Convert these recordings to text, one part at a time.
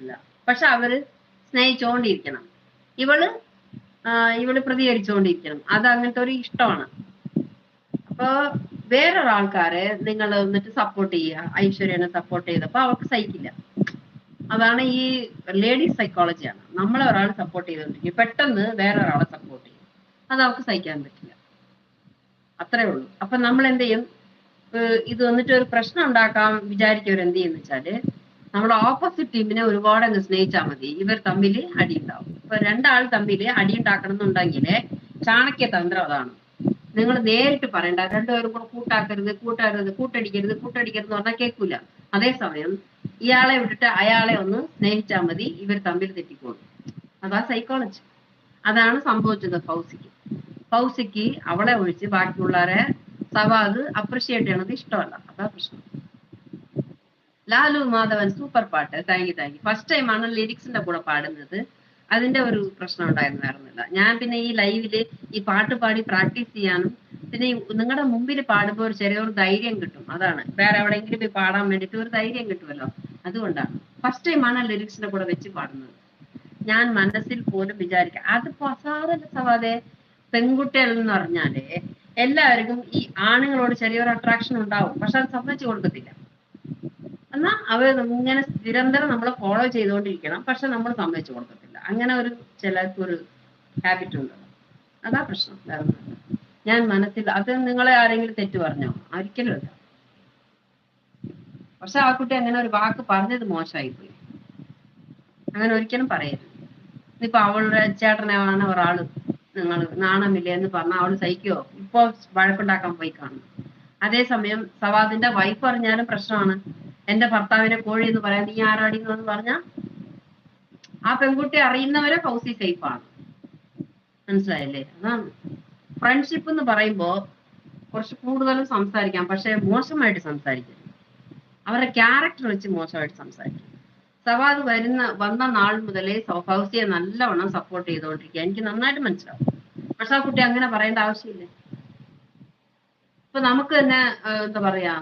പറ്റില്ല പക്ഷെ അവർ സ്നേഹിച്ചുകൊണ്ടിരിക്കണം ഇവൾ ഇവൾ പ്രതികരിച്ചുകൊണ്ടിരിക്കണം അത് അങ്ങനത്തെ ഒരു ഇഷ്ടമാണ്. അപ്പൊ വേറൊരാൾക്കാരെ നിങ്ങൾ എന്നിട്ട് സപ്പോർട്ട് ചെയ്യുക. ഐശ്വര്യനെ സപ്പോർട്ട് ചെയ്തപ്പോ അവർക്ക് സഹിക്കില്ല. അതാണ് ഈ ലേഡീസ് സൈക്കോളജിയാണ് നമ്മളെ ഒരാൾ സപ്പോർട്ട് ചെയ്തുകൊണ്ടിരിക്കും പെട്ടെന്ന് വേറൊരാളെ സപ്പോർട്ട് ചെയ്യും. അത് അവർക്ക് സഹിക്കാൻ പറ്റില്ല. അത്രേ ഉള്ളൂ. അപ്പൊ നമ്മൾ എന്ത് ചെയ്യും ഇത് വന്നിട്ട് ഒരു പ്രശ്നം ഉണ്ടാക്കാൻ വിചാരിക്കവർ എന്ത് ചെയ്യുന്ന വെച്ചാൽ നമ്മൾ ഓപ്പോസിറ്റ് ടീമിനെ ഒരുപാട് അങ്ങ് സ്നേഹിച്ചാൽ മതി. ഇവർ തമ്മിൽ അടി ഉണ്ടാവും. ഇപ്പൊ രണ്ടാൾ തമ്മിൽ അടി ഉണ്ടാക്കണം എന്നുണ്ടെങ്കിൽ ചാണക്യ തന്ത്രം അതാണ്. നിങ്ങൾ നേരിട്ട് പറയണ്ട രണ്ടുപേരും കൂടെ കൂട്ടാക്കരുത് കൂട്ടരുത് കൂട്ടടിക്കരുത് കൂട്ടടിക്കരുത് എന്ന് പറഞ്ഞാൽ കേൾക്കൂല അതേസമയം ഇയാളെ വിട്ടിട്ട് അയാളെ ഒന്ന് സ്നേഹിച്ചാൽ മതി ഇവർ തമ്മിൽ തെറ്റിക്കോളും. അതാ സൈക്കോളജി അതാണ് സംഭവിച്ചത് ഫൗസിക്ക്. ഫൗസിക്ക് അവളെ ഒഴിച്ച് ബാക്കിയുള്ളവരെ സവാദ് അപ്രിഷിയേറ്റ് ചെയ്യണത് ഇഷ്ടമല്ല. അതാ പ്രശ്നം. ലാലു മാധവൻ സൂപ്പർ പാട്ട്. Thank you thank you first time ആണ് ലിറിക്സിന്റെ കൂടെ പാടുന്നത്. അതിന്റെ ഒരു പ്രശ്നം ഉണ്ടായിരുന്നില്ല ഞാൻ പിന്നെ ഈ ലൈവിൽ ഈ പാട്ട് പാടി പ്രാക്ടീസ് ചെയ്യാനും പിന്നെ നിങ്ങളുടെ മുമ്പിൽ പാടുമ്പോൾ ഒരു ചെറിയൊരു ധൈര്യം കിട്ടും. അതാണ്. വേറെ എവിടെയെങ്കിലും പോയി പാടാൻ വേണ്ടിട്ട് ഒരു ധൈര്യം കിട്ടുമല്ലോ. അതുകൊണ്ടാണ്. ഫസ്റ്റ് ടൈം ആണ് ലിറിക്സിന്റെ കൂടെ വെച്ച് പാടുന്നത്. ഞാൻ മനസ്സിൽ പോലും വിചാരിക്കാം അത് അസാധാരണ സവാതെ പെൺകുട്ടികൾ എന്ന് പറഞ്ഞാൽ എല്ലാവർക്കും ഈ ആണുങ്ങളോട് ചെറിയൊരു അട്രാക്ഷൻ ഉണ്ടാവും. പക്ഷെ അത് സമ്മതിച്ചു കൊടുക്കത്തില്ല. എന്നാ അവർ ഇങ്ങനെ നിരന്തരം നമ്മളെ ഫോളോ ചെയ്തുകൊണ്ടിരിക്കണം പക്ഷെ നമ്മൾ സമ്മതിച്ചു കൊടുക്കത്തില്ല. അങ്ങനെ ഒരു ചിലർക്കൊരു ഹാബിറ്റ് ഉണ്ട്. അതാ പ്രശ്നം. വേറെ ഞാൻ മനസ്സിൽ അത് നിങ്ങളെ ആരെങ്കിലും തെറ്റ് പറഞ്ഞോ? ഒരിക്കലും ഇല്ല പക്ഷെ ആ കുട്ടി അങ്ങനെ ഒരു വാക്ക് പറഞ്ഞത് മോശമായി പോയി അങ്ങനെ ഒരിക്കലും പറയരുത്. ഇപ്പൊ അവളുടെ ചേട്ടനാണ് ഒരാൾ നിങ്ങൾ നാണമില്ലേ എന്ന് പറഞ്ഞാൽ അവൾ സഹിക്കുവോ? ഇപ്പൊ വഴക്കുണ്ടാക്കാൻ പോയി കാണും. അതേസമയം സവാദിന്റെ വൈഫ് പറഞ്ഞാലും പ്രശ്നമാണ്. എന്റെ ഭർത്താവിനെ കോഴി എന്ന് പറയാൻ നീ ആരാടി എന്ന് പറഞ്ഞാ? ആ പെൺകുട്ടി അറിയുന്നവരെ ഫൗസി സേഫ് ആണ്. മനസ്സിലായല്ലേ? അതാണ് ഫ്രണ്ട്ഷിപ്പ് എന്ന് പറയുമ്പോ കുറച്ച് കൂടുതലും സംസാരിക്കാം. പക്ഷെ മോശമായിട്ട് സംസാരിക്കരുത് അവരുടെ ക്യാരക്ടർ വെച്ച് മോശമായിട്ട് സംസാരിക്കും. സവാദ് വരുന്ന വന്ന നാൾ മുതലേ ഫൗസിയെ നല്ലവണ്ണം സപ്പോർട്ട് ചെയ്തുകൊണ്ടിരിക്കുക എനിക്ക് നന്നായിട്ട് മനസ്സിലാവും. പക്ഷെ ആ കുട്ടി അങ്ങനെ പറയേണ്ട ആവശ്യമില്ല. ഇപ്പൊ നമുക്ക് തന്നെ എന്താ പറയാ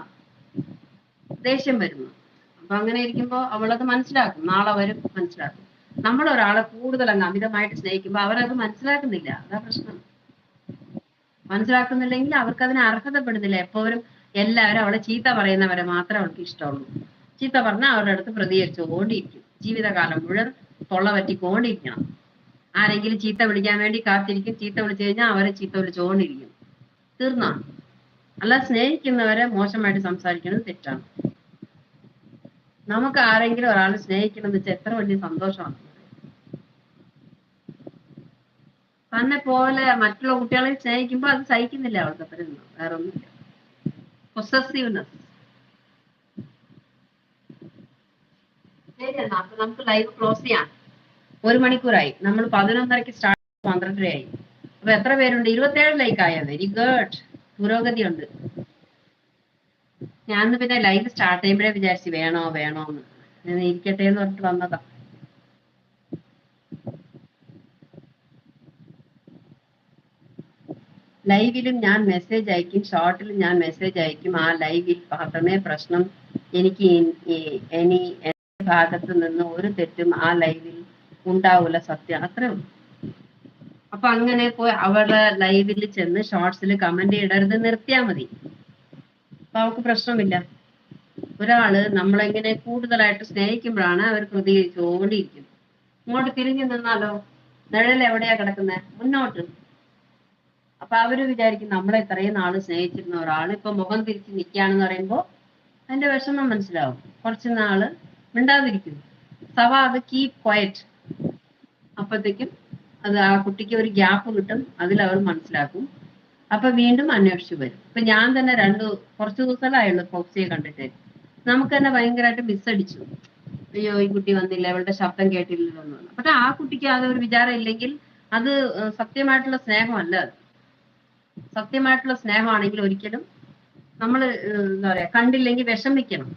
ദേഷ്യം വരുന്നു. അപ്പൊ അങ്ങനെ ഇരിക്കുമ്പോ അവളത് മനസ്സിലാക്കും. നാളെ വരും മനസ്സിലാക്കും. നമ്മൾ ഒരാളെ കൂടുതൽ അങ്ങ് അമിതമായിട്ട് സ്നേഹിക്കുമ്പോൾ അവരത് മനസ്സിലാക്കുന്നില്ല. അതാ പ്രശ്നം. മനസ്സിലാക്കുന്നില്ലെങ്കിൽ അവർക്ക് അതിന് അർഹതപ്പെടുന്നില്ല. എപ്പോഴും എല്ലാവരും അവളെ ചീത്ത പറയുന്നവരെ മാത്രമേ അവൾക്ക് ഇഷ്ടമുള്ളൂ. ചീത്ത പറഞ്ഞാൽ അവരുടെ അടുത്ത് പ്രതികരിച്ചു ഓടിയിരിക്കും ജീവിതകാലം മുഴുവൻ തൊള്ള പറ്റിക്കൊണ്ടിരിക്കണം ആരെങ്കിലും ചീത്ത വിളിക്കാൻ വേണ്ടി കാത്തിരിക്കും. ചീത്ത വിളിച്ചു കഴിഞ്ഞാൽ അവരെ ചീത്ത വിളിച്ചുകൊണ്ടിരിക്കും. തീർന്നാണ് അല്ല സ്നേഹിക്കുന്നവരെ മോശമായിട്ട് സംസാരിക്കുന്നത് തെറ്റാണ്. നമുക്ക് ആരെങ്കിലും ഒരാൾ സ്നേഹിക്കണം വെച്ചാൽ എത്ര വലിയ സന്തോഷമാണ്. തന്നെ പോലെ മറ്റുള്ള കുട്ടികളെ സ്നേഹിക്കുമ്പോ അത് സഹിക്കുന്നില്ല അവൾക്ക് അത്ര വേറെ ഒന്നുമില്ല. പൊസസീവ്നെസ് ശരി അപ്പൊ നമുക്ക് ലൈവ് ക്ലോസ് ചെയ്യാം. ഒരു മണിക്കൂറായി. നമ്മൾ പതിനൊന്നരക്ക് സ്റ്റാർട്ട് പന്ത്രണ്ടരയായി. അപ്പൊ എത്ര പേരുണ്ട്? ഇരുപത്തേഴ് ലൈക്ക് ആയ വെരി ഗുഡ് പുരോഗതി ഉണ്ട് ഞാൻ പിന്നെ ലൈവ് സ്റ്റാർട്ട് ചെയ്യുമ്പോഴേ വിചാരിച്ചു വേണോ വേണോ എന്ന്. ഞാൻ ഇരിക്കട്ടെ എന്ന് പറഞ്ഞിട്ട് വന്നതാ. ലൈവിലും ഞാൻ മെസ്സേജ് അയക്കും ഷോർട്ടിലും ഞാൻ മെസ്സേജ് അയക്കും. ആ ലൈവിൽ മാത്രമേ പ്രശ്നം എനിക്ക് ഇനി എന്റെ ഭാഗത്ത് നിന്ന് ഒരു തെറ്റും ആ ലൈവിൽ ഉണ്ടാവൂല സത്യം. അത്രേ അപ്പൊ അങ്ങനെ പോയി അവരുടെ ലൈവിൽ ചെന്ന് ഷോർട്സിൽ കമന്റ് ഇടരുത് നിർത്തിയാ മതി. അപ്പൊ അവർക്ക് പ്രശ്നമില്ല. ഒരാൾ നമ്മളെങ്ങനെ കൂടുതലായിട്ട് സ്നേഹിക്കുമ്പോഴാണ് അവർ പ്രതികരിച്ചുകൊണ്ടിരിക്കുന്നത് ഇങ്ങോട്ട് തിരിഞ്ഞു നിന്നാലോ? നിഴൽ എവിടെയാ കിടക്കുന്നത് മുന്നോട്ട്. അപ്പൊ അവർ വിചാരിക്കും നമ്മളെ ഇത്രയും നാൾ സ്നേഹിച്ചിരുന്ന ഒരാൾ ഇപ്പൊ മുഖം തിരിച്ച് നിൽക്കുകയാണെന്ന് പറയുമ്പോൾ അതിന്റെ വിഷമം മനസ്സിലാവും. കുറച്ച് നാൾ മിണ്ടാതിരിക്കുന്നു സവ അത് കീപ് ക്വയറ്റ് അപ്പത്തേക്കും അത് ആ കുട്ടിക്ക് ഒരു ഗ്യാപ്പ് കിട്ടും. അതിൽ അവർ മനസ്സിലാക്കും. അപ്പൊ വീണ്ടും അന്വേഷിച്ചു വരും. ഇപ്പൊ ഞാൻ തന്നെ രണ്ടു കുറച്ചു ദിവസമായുള്ളൂ ഫോക്സിയെ കണ്ടിട്ട്. നമുക്ക് തന്നെ ഭയങ്കരമായിട്ട് മിസ്സടിച്ചു അയ്യോ ഈ കുട്ടി വന്നില്ല അവളുടെ ശബ്ദം കേട്ടില്ലല്ലോ എന്ന്. പക്ഷെ ആ കുട്ടിക്ക് അത് ഒരു വിചാരം ഇല്ലെങ്കിൽ അത് സത്യമായിട്ടുള്ള സ്നേഹമല്ല അത്. സത്യമായിട്ടുള്ള സ്നേഹമാണെങ്കിൽ ഒരിക്കലും നമ്മൾ എന്താ പറയാ കണ്ടില്ലെങ്കിൽ വിഷമിക്കണം.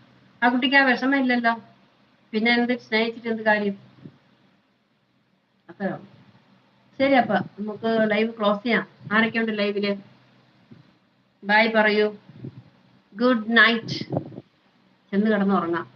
ആ കുട്ടിക്ക് ആ വിഷമം ഇല്ലല്ലോ. പിന്നെ എന്ത് സ്നേഹിച്ചിട്ട് എന്ത് കാര്യം? അത്രയോ ശരി അപ്പൊ നമുക്ക് ലൈവ് ക്ലോസ് ചെയ്യാം. ആരൊക്കെ ഉണ്ട് ലൈവിൽ? ബൈ പറയൂ. Good night. ചെന്ന് കിടന്നുറങ്ങാം.